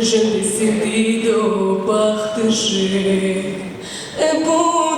je décidé de partager. Et pour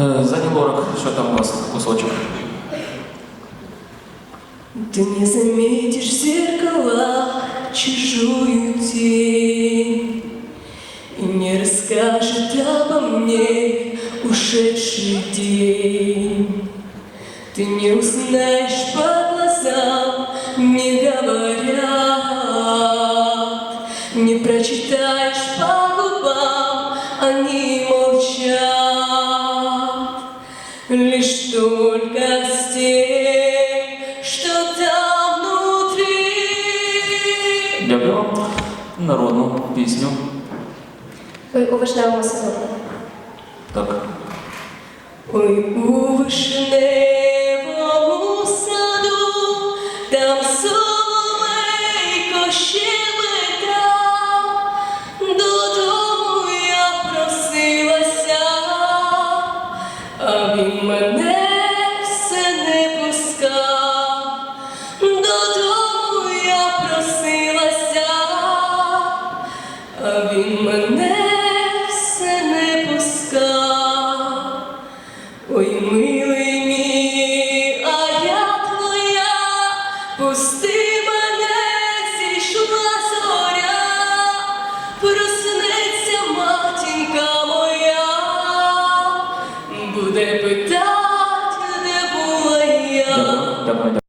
Задній лорак, що там у вас кусочок? Ты не заметишь в чужую тень И не расскажет обо мне ушедший день Ты не узнаешь по глазам, не говорят Не прочитаешь по губам, они молчат Лишь только с тем, что там внутри Дякую вам. Народну пісню. Ви у сезоні. Так. Ой, у вишневому саду, там соломейко щебета, мене все не пускав, додому я просилася, а він мене буде питать, де була я. Дякую. Дякую.